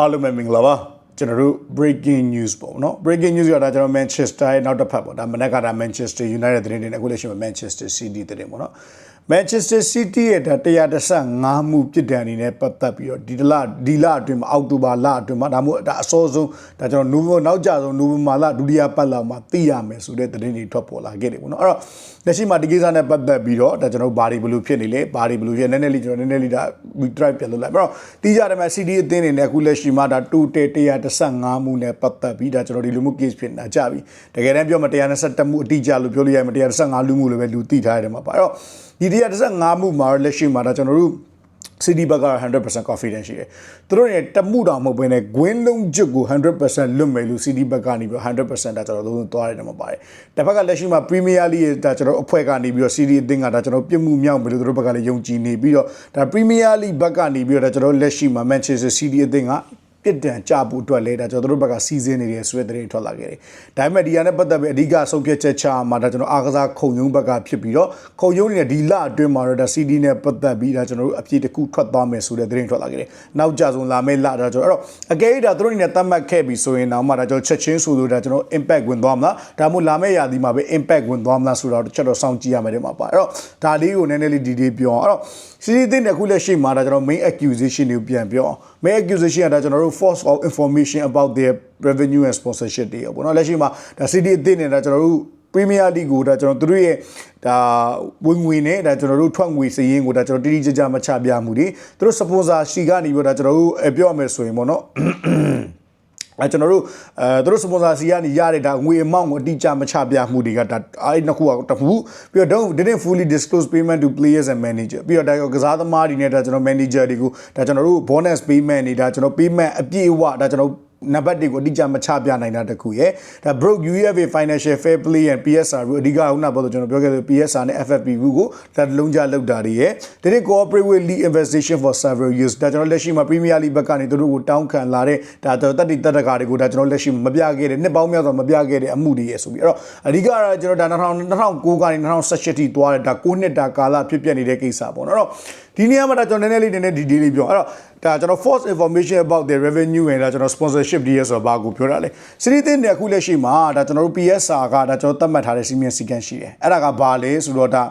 အားလုံးပဲမင်္ဂလာပါကျွန်တော်တို့ breaking news ပေါ့နော် breaking news ကဒါကျွန်တော် Manchester ရဲ့နောက်တစ်ဖက်ပေါ့ဒါမနက်ကဒါ Manchester United သတင်းတွေနဲ့အခုလက်ရှိမှာ Manchester City သတင်းပေါ့နော် Manchester City ရဲ့ဒါ135မှုပြစ်ဒဏ်အနေနဲ့ပတ်သက်ပြီးတော့ဒီလဒီလအတွင်းမှာအောက်တိုဘာလအတွင်းမှာဒါမှမဟုတ်ဒါအစောဆုံးဒါကျွန်တော်နိုဝင်ဘာနောက်ကြဆုံးနိုဝင်ဘာလဒုတိယပတ်လောက်မှာသိရမယ်ဆိုတဲ့သတင်းတွေထွက်ပေါ်လာခဲ့တယ်ပေါ့နော်အဲ့တော့လက်ရှိမှာဒီကိစ္စနဲ့ပတ်သက်ပြီးတော့ဒါကျွန်တော်ဘာတွေဘယ်လိုဖြစ်နေလဲဘာတွေဘယ်လိုဖြစ်နည်းနည်းလေးကျွန်တော်နည်းနည်းလေးဒါ we try ပြန်လုပ်လိုက်အဲ့တော့တီးကြတယ်မှာ CD အသင်းတွေနဲ့အခုလက်ရှိမှာဒါ2တေ135မှုနဲ့ပတ်သက်ပြီးဒါကျွန်တော်ဒီလူမှု case ဖြစ်နေတာကြပြီတကယ်တမ်းပြောမှ121မှုအတိအကျလို့ပြောလို့ရမယ်135လူမှုလို့ပဲလူသိထားရတယ်မှာပါအဲ့တော့ဒီ135မှုမှာလက်ရှိမှာဒါကျွန်တော်တို့ CD ဘက်က100% confidence ရှိတယ်။သူတို့ရဲ့တမှုတော်မဟုတ်ဘဲနဲ့ gwin လုံးချစ်ကို100%လွတ်မယ်လို့ CD ဘက်ကနေပြီး100%ဒါကျွန်တော်လုံးသွားရတယ်မှာပါတယ်။တစ်ဖက်ကလက်ရှိမှာ Premier League ရဲ့ဒါကျွန်တော်အဖွဲ့ကနေပြီးတော့ CD အသင်းကဒါကျွန်တော်ပြစ်မှုမြောက်မယ်လို့သူတို့ဘက်ကလည်းယုံကြည်နေပြီးတော့ဒါ Premier League ဘက်ကနေပြီးတော့ဒါကျွန်တော်လက်ရှိမှာ Manchester City အသင်းက ပြစ်ဒဏ်ကြဖို့အတွက်လဲဒါကျွန်တော်တို့ဘက်ကစီစဉ်နေတယ်ဆိုတဲ့သတင်းထွက်လာခဲ့တယ်။ဒါပေမဲ့ဒီဟာနဲ့ပတ်သက်ပြီးအဓိကဆုံးဖြတ်ချက်ချမှာဒါကျွန်တော်အားကစားခုံရုံးဘက်ကဖြစ်ပြီးတော့ခုံရုံးနေတဲ့ဒီလအတွင်းမှာတော့ဒါ CD နဲ့ပတ်သက်ပြီးဒါကျွန်တော်တို့အပြည့်တစ်ခုထွက်သွားမယ်ဆိုတဲ့သတင်းထွက်လာခဲ့တယ်။နောက်ကြဆုံးလာမယ့်လဒါကျွန်တော်အဲ့တော့အကယ်၍ဒါသူတို့အနေနဲ့သတ်မှတ်ခဲ့ပြီဆိုရင်တော့မှဒါကျွန်တော်ချက်ချင်းဆိုလို့ဒါကျွန်တော် impact ဝင်သွားမလားဒါမှမဟုတ်လာမယ့်ရာသီမှာပဲ impact ဝင်သွားမလားဆိုတော့ချက်တော့စောင့်ကြည့်ရမယ်တဲ့မှာပါအဲ့တော့ဒါလေးကိုနည်းနည်းလေးဒီဒီပြောအောင်အဲ့တော့ CD တင်တဲ့ခုလက်ရှိမှာဒါကျွန်တော် main accusation တွေကိုပြန်ပြောအောင် main accusation ကဒါကျွန်တော်တို့ force of information about their revenue and sponsorship တွေပေါ့နော်လက်ရှိမှာဒါ CD အသင်းနဲ့ဒါကျွန်တော်တို့ Premier League ကိုဒါကျွန်တော်တို့ရဲ့ဒါဝင်ငွေနဲ့ဒါကျွန်တော်တို့ထွက်ငွေစည်ရင်းကိုဒါကျွန်တော်တိတိကျကျမချပြမှုတွေသူတို့ sponsor ရှိကနေပြီးတော့ဒါကျွန်တော်တို့ပြောရမယ်ဆိုရင်ပေါ့နော် အဲကျွန်တော်တို့အဲသူတို့စပွန်ဆာစီကနေရတဲ့ဒါငွေအမောင့်ကိုအတိအကျမချပြမှုတွေကဒါအဲ့နှစ်ခုကတခုပြီးတော့ don't didn't fully disclose payment to players and manager ပြီးတော့ဒါကစားသမားတွေနဲ့ဒါကျွန်တော် manager တွေကိုဒါကျွန်တော်တို့ bonus payment တွေဒါကျွန်တော် payment အပြည့်အဝဒါကျွန်တော် နံပါတ်တွေကိုအတိအကျမချပြနိုင်တာတခုရယ်ဒါ broke UFA financial fair play and PSR ကိုအဓိကခုနကပြောတော့ကျွန်တော်ပြောခဲ့တဲ့ PSR နဲ့ FFP ကိုဒါလုံးကြလောက်တာတွေရယ် they did cooperate with league investigation for several years ဒါကျွန်တော်လက်ရှိမှာ Premier League ဘက်ကနေသူတို့ကိုတောင်းခံလာတဲ့ဒါတက်တိတက်တကာတွေကိုဒါကျွန်တော်လက်ရှိမပြခဲ့တဲ့နှစ်ပေါင်းများစွာမပြခဲ့တဲ့အမှုတွေရယ်ဆိုပြီးအဲ့တော့အဓိကတော့ကျွန်တော်ဒါ2009ကနေ2018ထိသွားတဲ့ဒါ9နှစ်တာကာလဖြစ်ပျက်နေတဲ့ကိစ္စပေါ့နော်အဲ့တော့ ဒီနေရာမှာဒါကျွန်တော်နည်းနည်းလေးနည်းနည်း detail လေးပြောအဲ့တော့ဒါကျွန်တော် false information about the revenue နဲ့ဒါကျွန်တော် sponsorship တွေဆိုတော့ဘာကိုပြောတာလဲစီးရီးတင်တဲ့အခုလက်ရှိမှာဒါကျွန်တော်တို့ PSR ကဒါကျွန်တော်သတ်မှတ်ထားတဲ့စီမံစည်းကမ်းရှိတယ်အဲ့ဒါကဘာလဲဆိုတော့ဒါ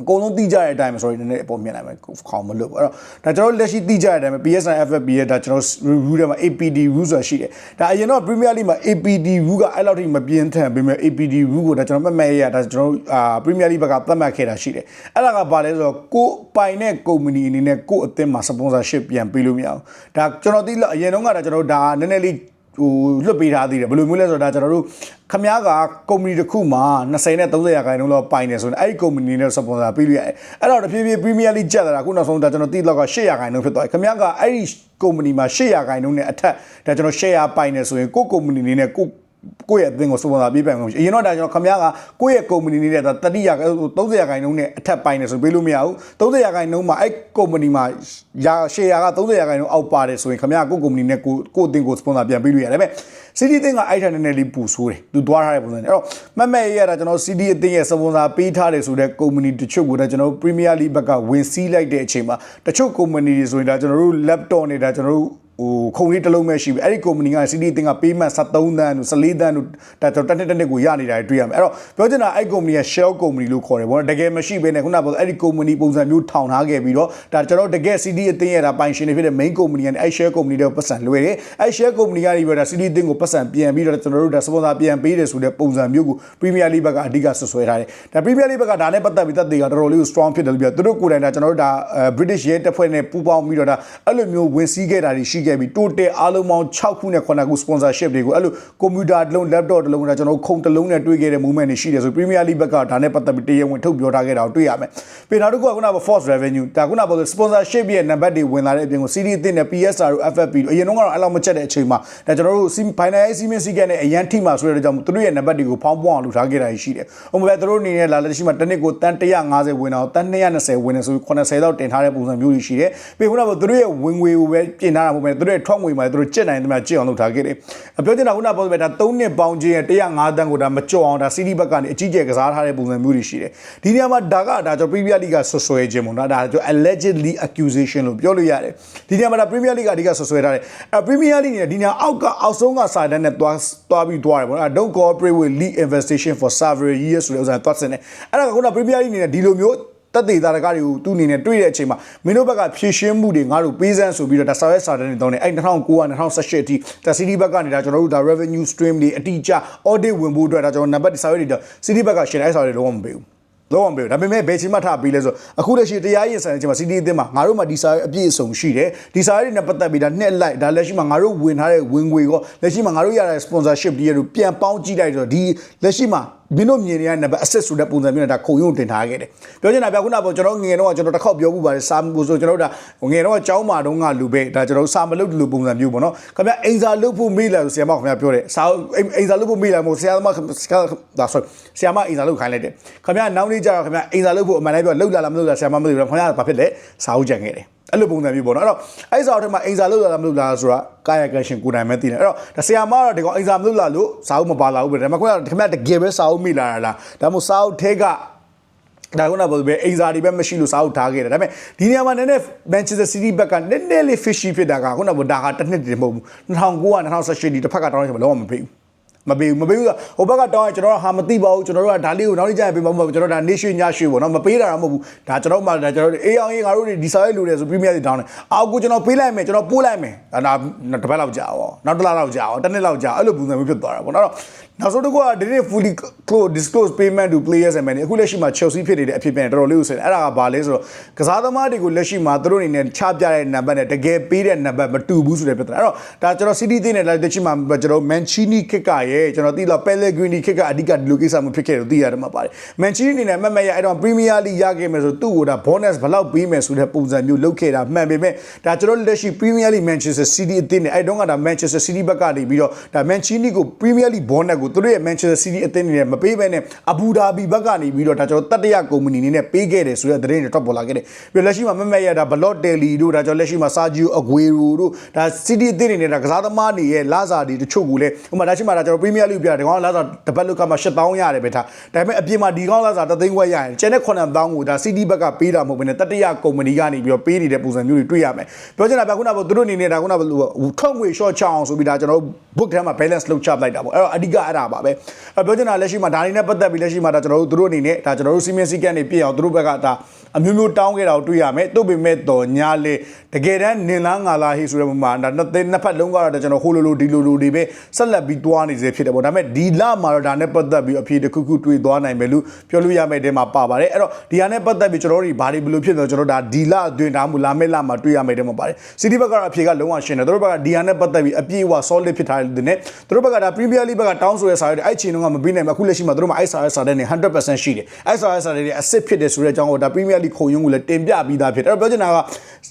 အကုန်လုံးသိကြတဲ့အတိုင်းပဲ sorry နည်းနည်းအပေါ်မြင်လိုက်မယ်ခေါင်းမလို့အဲ့တော့ဒါကျွန်တော်လက်ရှိသိကြတဲ့အတိုင်းပဲ PSN FFP ရဲ့ဒါကျွန်တော် review ထဲမှာ APD rule ဆိုတာရှိတယ်ဒါအရင်တော့ Premier League မှာ APD rule ကအဲ့လောက်ထိမပြင်းထန်ပေမဲ့ APD rule ကိုဒါကျွန်တော်မှတ်မှတ်ရတာကျွန်တော်အာ Premier League ဘက်ကသတ်မှတ်ခဲ့တာရှိတယ်အဲ့ဒါကဘာလဲဆိုတော့ကိုပိုင်တဲ့ company အနေနဲ့ကိုအသင်းမှာ sponsorship ပြန်ပေးလို့မရအောင်ဒါကျွန်တော်သိလို့အရင်တော့ကဒါကျွန်တော်ဒါနည်းနည်းလေး ဟိုလွတ်ပေးထားသေးတယ်ဘယ်လိုမျိုးလဲဆိုတော့ဒါကျွန်တော်တို့ခမားကကုမ္ပဏီတစ်ခုမှာ20နဲ့30ရာခိုင်နှုန်းလောက်ပိုင်နေဆိုရင်အဲ့ဒီကုမ္ပဏီနဲ့စပွန်ဆာပေးလို့ရတယ်အဲ့တော့တဖြည်းဖြည်းပရီးမီးယားလိကျက်လာတာခုနောက်ဆုံးဒါကျွန်တော်သိတော့က8ရာခိုင်နှုန်းဖြစ်သွားတယ်ခမားကအဲ့ဒီကုမ္ပဏီမှာ8ရာခိုင်နှုန်းနဲ့အထက်ဒါကျွန်တော် share ပိုင်နေဆိုရင်ကိုကုမ္ပဏီနေနဲ့ကို ကိုယ့်ရဲ့အသင်းကိုစပွန်ဆာပေးပိုင်လို့ရှိရင်အရင်တော့ဒါကျွန်တော်ခမရကကိုယ့်ရဲ့ကုမ္ပဏီနေတဲ့ဒါတတိယ30ရာခိုင်နှုန်းနဲ့အထက်ပိုင်းနေဆိုပေးလို့မရဘူး30ရာခိုင်နှုန်းမှာအဲ့ကုမ္ပဏီမှာရာရှယ်ယာက30ရာခိုင်နှုန်းအောက်ပါတယ်ဆိုရင်ခမရကိုယ့်ကုမ္ပဏီနဲ့ကိုကိုယ့်အသင်းကိုစပွန်ဆာပြန်ပေးလို့ရတယ်ဒါပေမဲ့ CD အသင်းကအဲ့ထိုင်နေနေလေးပူဆိုးတယ်သူသွားထားတဲ့ပုံစံနဲ့အဲ့တော့မက်မက်ရတာကျွန်တော် CD အသင်းရဲ့စပွန်ဆာပေးထားတယ်ဆိုတဲ့ကုမ္ပဏီတချို့ကိုဒါကျွန်တော် Premier League ဘက်ကဝင်စီးလိုက်တဲ့အချိန်မှာတချို့ကုမ္ပဏီတွေဆိုရင်ဒါကျွန်တော်တို့ laptop နေတာကျွန်တော်တို့ ဟိုခုံလေးတစ်လုံးပဲရှိပြီအဲ့ဒီကုမ္ပဏီက CD အတင်းက payment 73တန်းတို့14တန်းတို့ဒါကျွန်တော်တစ်နှစ်တစ်နှစ်ကိုရနေတာတွေ့ရမယ်အဲ့တော့ပြောချင်တာအဲ့ကုမ္ပဏီက shell ကုမ္ပဏီလို့ခေါ်တယ်ဘောတကယ်မရှိဘဲနဲ့ခုနကပြောအဲ့ဒီကုမ္ပဏီပုံစံမျိုးထောင်ထားခဲ့ပြီးတော့ဒါကျွန်တော်တကယ် CD အတင်းရဲ့ဒါပိုင်ရှင်တွေဖြစ်တဲ့ main company ကနေအဲ့ share company တွေပတ်စံလွှဲတယ်အဲ့ share company ကနေပြီးတော့ CD အတင်းကိုပတ်စံပြန်ပြီးတော့ကျွန်တော်တို့ဒါ sponsor ပြန်ပေးတယ်ဆိုတဲ့ပုံစံမျိုးကို Premier League ဘက်ကအဓိကဆွဆွဲထားတယ်ဒါ Premier League ဘက်ကဒါနဲ့ပတ်သက်ပြီးသက်သေကတော်တော်လေးကို strong ဖြစ်တယ်လို့ပြောသူတို့ကိုယ်တိုင်ဒါကျွန်တော်တို့ဒါ British ရဲတပ်ဖွဲ့နဲ့ပူးပေါင်းပြီးတော့ဒါအဲ့လိုမျိုးဝင်စည်းခဲ့တာတွေရှိခဲ့ပြီး total အားလုံးပေါင်း6ခုနဲ့9ခု sponsorship တွေကိုအဲ့လို computer တစ်လုံး laptop တစ်လုံးဒါကျွန်တော်ခုံတစ်လုံးနဲ့တွေ့ခဲ့တဲ့ movement တွေရှိတယ်ဆို Premier League ဘက်ကဒါနဲ့ပတ်သက်ပြီးတရားဝင်ထုတ်ပြောထားခဲ့တာကိုတွေ့ရမယ်။ပြီးနောက်တစ်ခုကခုနက force revenue ဒါခုနက sponsorship ရဲ့ number တွေဝင်လာတဲ့အပြင်ကို CD အသင်းနဲ့ PSR တို့ FFP တို့အရင်တော့ကတော့အဲ့လောက်မချက်တဲ့အချိန်မှာဒါကျွန်တော်တို့ final စီမင်းစီကနဲ့အရန်ထိမှာဆိုတဲ့ကြောင့်သူတို့ရဲ့ number တွေကိုဖောင်းပွားအောင်လုပ်ထားခဲ့တာရှိတယ်။ဟိုမှာသူတို့အနေနဲ့လာလက်ရှိမှာတစ်နှစ်ကိုတန်150ဝင်အောင်တန်220ဝင်နေဆို80တော့တင်ထားတဲ့ပုံစံမျိုးတွေရှိတယ်။ပြီးခုနကသူတို့ရဲ့ဝင်ငွေကိုပဲပြင်ထားတာမဟုတ်ပဲသူတို့ရဲ့ထွက်ငွေမှာသူတို့ကျင့်နိုင်တယ်မှာကျင့်အောင်လုပ်ထားခဲ့တယ်အပြောချင်တာခုနပြောဆိုပဲဒါ3နှစ်ပေါင်းချင်းရဲ့105တန်းကိုဒါမကြော်အောင်ဒါ CD ဘက်ကနေအကြီးကျယ်ကစားထားတဲ့ပုံစံမျိုးတွေရှိတယ်ဒီနေရာမှာဒါကဒါကျွန်တော် Premier League ကဆွဆွဲခြင်းပေါ့နော်ဒါကျွန်တော် allegedly accusation လို့ပြောလို့ရတယ်ဒီနေရာမှာဒါ Premier League ကအဓိကဆွဆွဲထားတယ်အဲ Premier League နဲ့ဒီနေရာအောက်ကအောက်ဆုံးကစာတန်းနဲ့တွားတွားပြီးတွားတယ်ပေါ့နော် don't cooperate with league investigation for several years ဆိုတဲ့ဥစ္စာတွားစင်တယ်အဲ့ဒါကခုန Premier League နဲ့ဒီလိုမျိုး တက်သေးတာတကားတွေကိုသူ့အနေနဲ့တွေ့တဲ့အချိန်မှာမင်းတို့ဘက်ကဖြည့်ရှင်းမှုတွေငါတို့ပေးစမ်းဆိုပြီးတော့ဒါစာရွက်စာတမ်းတွေတောင်းနေအဲ့2009 2018အထိဒါ CD ဘက်ကနေဒါကျွန်တော်တို့ဒါ revenue stream တွေအတိအကျ audit ဝင်ဖို့အတွက်ဒါကျွန်တော်နံပါတ်စာရွက်တွေတော့ CD ဘက်ကရှင်းအဲ့စာရွက်တွေလုံးဝမပေးဘူးလုံးဝမပေးဘူးဒါပေမဲ့ဘယ်ချိန်မှထားပြီးလဲဆိုအခုလက်ရှိတရားရင်ဆိုင်တဲ့အချိန်မှာ CD အသင်းမှာငါတို့မှာဒီစာရွက်အပြည့်အစုံရှိတယ်ဒီစာရွက်တွေနဲ့ပတ်သက်ပြီးဒါနှစ်လိုက်ဒါလက်ရှိမှာငါတို့ဝင်ထားတဲ့ဝင်ငွေကောလက်ရှိမှာငါတို့ရတဲ့ sponsorship တွေတို့ပြန်ပေါင်းကြည့်လိုက်တော့ဒီလက်ရှိမှာမင်းတို့မြင်နေရတဲ့နံပါတ် asset ဆိုတဲ့ပုံစံမျိုးနဲ့ဒါခုံရုံတင်ထားခဲ့တယ်ပြောချင်တာပြခုနကကျွန်တော်ငငယ်တော့ကျွန်တော်တစ်ခေါက်ပြောမှုပါတယ်စာမှုဆိုကျွန်တော်တို့ဒါငငယ်တော့ကျောင်းမာတုန်းကလူပဲဒါကျွန်တော်စာမလုပ်လူပုံစံမျိုးပေါ့နော်ခင်ဗျအိမ်စာလုပ်ဖို့မေးလာဆိုဆရာမခင်ဗျပြောတယ်စာအိမ်စာလုပ်ဖို့မေးလာမို့ဆရာမဒါ sorry ဆရာမအိမ်စာလုပ်ခိုင်းလိုက်တယ်ခင်ဗျနောက်နေ့ကျတော့ခင်ဗျအိမ်စာလုပ်ဖို့အမှန်တည်းပြောလှုပ်လာလားမလှုပ်လားဆရာမမသိဘူးခင်ဗျဘာဖြစ်လဲစာအုပ်ကြံခဲ့တယ် အဲ့လိုပုံစံမျိုးပေါ့နော်အဲ့တော့အဲ့စာအုပ်ထဲမှာအိမ်စာလုပ်လာလားမလုပ်လားဆိုတာကာယကရှင်ကိုယ်တိုင်ပဲသိတယ်အဲ့တော့ဒါဆရာမကတော့ဒီကောင်အိမ်စာမလုပ်လာလို့စာအုပ်မပါလာဘူးပဲဒါပေမဲ့ခင်ဗျတကယ်ပဲစာအုပ်မိလာတာလားဒါမှမဟုတ်စာအုပ်ထဲကဒါကုနာဘယ်ပဲအိမ်စာတွေပဲမရှိလို့စာအုပ်ထားခဲ့တယ်ဒါပေမဲ့ဒီနေရာမှာနည်းနည်း Manchester City ဘက်ကနည်းနည်းလေး fishy ဖြစ်တာကခုနကဒါကတစ်နှစ်တည်းမဟုတ်ဘူး2009 2018ဒီတစ်ဖက်ကတောင်းနေချင်မလုံးဝမပေးဘူး မပေးဘူးမပေးဘူးဆိုဟိုဘက်ကတောင်းရင်ကျွန်တော်တို့ဟာမသိပါဘူးကျွန်တော်တို့ကဒါလေးကိုနောက်နေ့ကျရင်ပေးမှာမဟုတ်ဘူးကျွန်တော်တို့ဒါနေရွှေညရွှေပေါ့နော်မပေးတာတော့မဟုတ်ဘူးဒါကျွန်တော်မှဒါကျွန်တော်တို့အေးအောင်အေးငါတို့ဒီစာရေးလူတွေဆို Premier League တောင်းတယ်အောက်ကိုကျွန်တော်ပေးလိုက်မယ်ကျွန်တော်ပို့လိုက်မယ်ဒါနောက်တစ်ပတ်လောက်ကြာအောင်နောက်တစ်လလောက်ကြာအောင်တစ်နှစ်လောက်ကြာအဲ့လိုပုံစံမျိုးဖြစ်သွားတာပေါ့နော်နောက်ဆုံးတစ်ခုကဒီနေ့ fully close disclose payment to players and money အခုလက်ရှိမှာ Chelsea ဖြစ်နေတဲ့အဖြစ်ပြန်တော်တော်လေးကိုဆင်အဲ့ဒါကဘာလဲဆိုတော့ကစားသမားတွေကိုလက်ရှိမှာသူတို့အနေနဲ့ချပြတဲ့နံပါတ်နဲ့တကယ်ပေးတဲ့နံပါတ်မတူဘူးဆိုတဲ့ပြဿနာအဲ့တော့ဒါကျွန်တော် City သိနေလက်ရှိမှာကျွန်တော် Mancini ခက်ကရဲ့ကျွန်တော်သိတော့ Pellegrini ခက်ကအဓိကဒီလိုကိစ္စမျိုးဖြစ်ခဲ့တယ်သိရတယ်မှာပါတယ် Mancini အနေနဲ့မမရအဲ့တော့ Premier League ရခဲ့မယ်ဆိုသူ့ကိုဒါ bonus ဘယ်လောက်ပေးမယ်ဆိုတဲ့ပုံစံမျိုးလုပ်ခဲ့တာမှန်ပေမဲ့ဒါကျွန်တော်လက်ရှိ Premier League Manchester City အသင်းနဲ့အဲ့တုန်းကဒါ Manchester City ဘက်ကနေပြီးတော့ဒါ Mancini ကို Premier League bonus ကိုသူတို့ရဲ့ Manchester City အသင်းနေနဲ့မပေးဘဲနဲ့ Abu Dhabi ဘက်ကနေပြီးတော့ဒါကျွန်တော်တတရကုမ္ပဏီနေနဲ့ပေးခဲ့တယ်ဆိုတဲ့သတင်းတွေထွက်ပေါ်လာခဲ့တယ်ပြီးလက်ရှိမှာမမရဒါ Balotelli တို့ဒါကျွန်တော်လက်ရှိမှာ Sergio Aguero တို့ဒါ City အသင်းနေနဲ့ဒါကစားသမားတွေရဲ့လာစာတွေတချို့ကိုလည်းဥပမာဒါရှိမှာဒါကျွန်တော် Premier League ပြတယ်ဒီကောင်ကလာစာတပတ်လောက်ကမှ8000ရတယ်ပဲထားဒါပေမဲ့အပြင်မှာဒီကောင်လာစာတသိန်းခွဲရရင်ကျန်တဲ့9000ကိုဒါ City ဘက်ကပေးတာမဟုတ်ဘဲနဲ့တတရကုမ္ပဏီကနေပြီးတော့ပေးနေတဲ့ပုံစံမျိုးတွေတွေ့ရမယ်ပြောချင်တာပြခုနကသူတို့အနေနဲ့ဒါခုနကထောက်ငွေ short ချအောင်ဆိုပြီးဒါကျွန်တော် book ထဲမှာ balance လုပ်ချလိုက်တာပေါ့အဲ့တော့အဓိကအဲ့ဒါပါပဲအဲ့ပြောချင်တာလက်ရှိမှာဒါနေနဲ့ပတ်သက်ပြီးလက်ရှိမှာဒါကျွန်တော်တို့သူတို့အနေနဲ့ဒါကျွန်တော်တို့စီမင်းစည်းကမ်းတွေပြည့်အောင်သူတို့ဘက်ကဒါအမျိုးမျိုးတောင်းခဲ့တာကိုတွေ့ရမယ်တို့ပေမဲ့တော့ညာလေတကယ်တမ်းနင်လားငါလားဟေးဆိုတဲ့ပုံမှာဒါနှစ်သိနှစ်ဖက်လုံးကတော့ကျွန်တော်ဟိုလိုလိုဒီလိုလိုတွေပဲဆက်လက်ပြီးတွားနေစေဖြစ်တယ်ပေါ့ဒါပေမဲ့ဒီလမှာတော့ဒါနဲ့ပတ်သက်ပြီးအဖြေတစ်ခုခုတွေ့သွားနိုင်မယ်လို့ပြောလို့ရမယ်တဲ့မှာပါပါတယ်အဲ့တော့ဒီဟာနဲ့ပတ်သက်ပြီးကျွန်တော်တို့ဘာတွေဘယ်လိုဖြစ်လဲကျွန်တော်ဒါဒီလအတွင်းဒါမှမဟုတ်လာမယ့်လမှာတွေ့ရမယ်တဲ့မှာပါတယ်စီတီဘက်ကတော့အဖြေကလုံးဝရှင်းတယ်တို့ဘက်ကဒီဟာနဲ့ပတ်သက်ပြီးအပြည့်အဝ solid ဖြစ်ထားတဲ့နဲ့တို့ဘက်ကဒါ Premier League ဘက်ကတောင်းဆိုရစာရတဲ့အဲ့ချိန်တုန်းကမပြီးနိုင်ဘူးအခုလက်ရှိမှာတို့မှာအဲ့စာရစာတဲ့နဲ့100%ရှိတယ်အဲ့စာရစာတဲ့ asset ဖြစ်တယ်ဆိုတဲ့အကြောင်းကိုဒါ Premier League ခုံရုံးကိုလည်းတင်ပြပြီးသားဖြစ်တယ်အဲ့တော့ပြောချင်တာက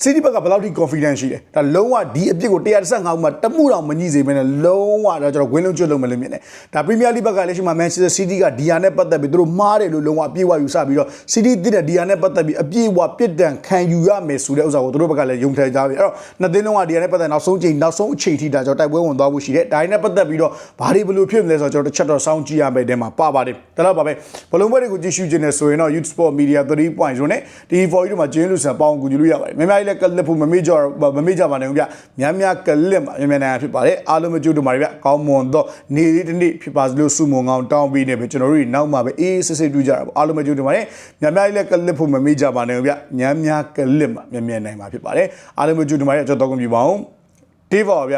City ဘက်ကဘယ်လောက်ထိ confidence ရှိတယ်ဒါလုံးဝဒီအပြစ်ကို135မှာတမှုတောင်မညှိစေဘဲနဲ့လုံးဝဒါကျွန်တော်ဝင်းလုံးကျွတ်လုံးမလို့မြင်တယ်ဒါ Premier League ဘက်ကလက်ရှိမှာ Manchester City ကဒီဟာနဲ့ပတ်သက်ပြီးတို့မှားတယ်လို့လုံးဝအပြည့်အဝယူဆပြီးတော့ City တည်တဲ့ဒီဟာနဲ့ပတ်သက်ပြီးအပြည့်အဝပြစ်ဒဏ်ခံယူရမယ်ဆိုတဲ့ဥစ္စာကိုတို့ဘက်ကလည်းယုံထည်ကြပြီအဲ့တော့နှစ်သိန်းလုံးကဒီဟာနဲ့ပတ်သက်နောက်ဆုံးချိန်နောက်ဆုံးအချိန်ထိဒါကျွန်တော်တိုက်ပွဲဝင်သွားဖို့ရှိတယ်ဒါနဲ့ပတ်သက်ပြီးတော့ဘာတွေဘယ်လိုဖြစ်မလဲဆိုတော့ကျွန်တော်တစ်ချက်တော့စောင့်ကြည့်ရမယ်တဲ့မှာပါပါတယ်ဒါတော့ပါပဲဘလုံးဘက်တွေကိုကြည့်ရှုခြင်းနဲ့ဆိုရင်တော့ Youth Sport Media 3.0နဲ့ TV4 တို့မှာကျင်းလို့ဆန်ပေါင်းကူညီလို့ရပါတယ်များများလေးကလစ်ဖို့မမေ့ကြမမေ့ကြပါနဲ့ဗျများများကလစ်မှာများများနိုင်ဖြစ်ပါတယ်အားလုံးမကြိုးတို့မှာဗျကောင်းမွန်တော့နေလေးတစ်နေ့ဖြစ်ပါစလို့စုမုံကောင်းတောင်းပေးနေပဲကျွန်တော်တို့နောက်မှာပဲအေးစစ်စစ်တွေ့ကြတာပေါ့အားလုံးမကြိုးတို့မှာလည်းများများလေးကလစ်ဖို့မမေ့ကြပါနဲ့ဗျများများကလစ်မှာများများနိုင်မှာဖြစ်ပါတယ်အားလုံးမကြိုးတို့မှာလည်းကျွန်တော်တော့ကုန်ပြပါအောင်တေးပါဗျ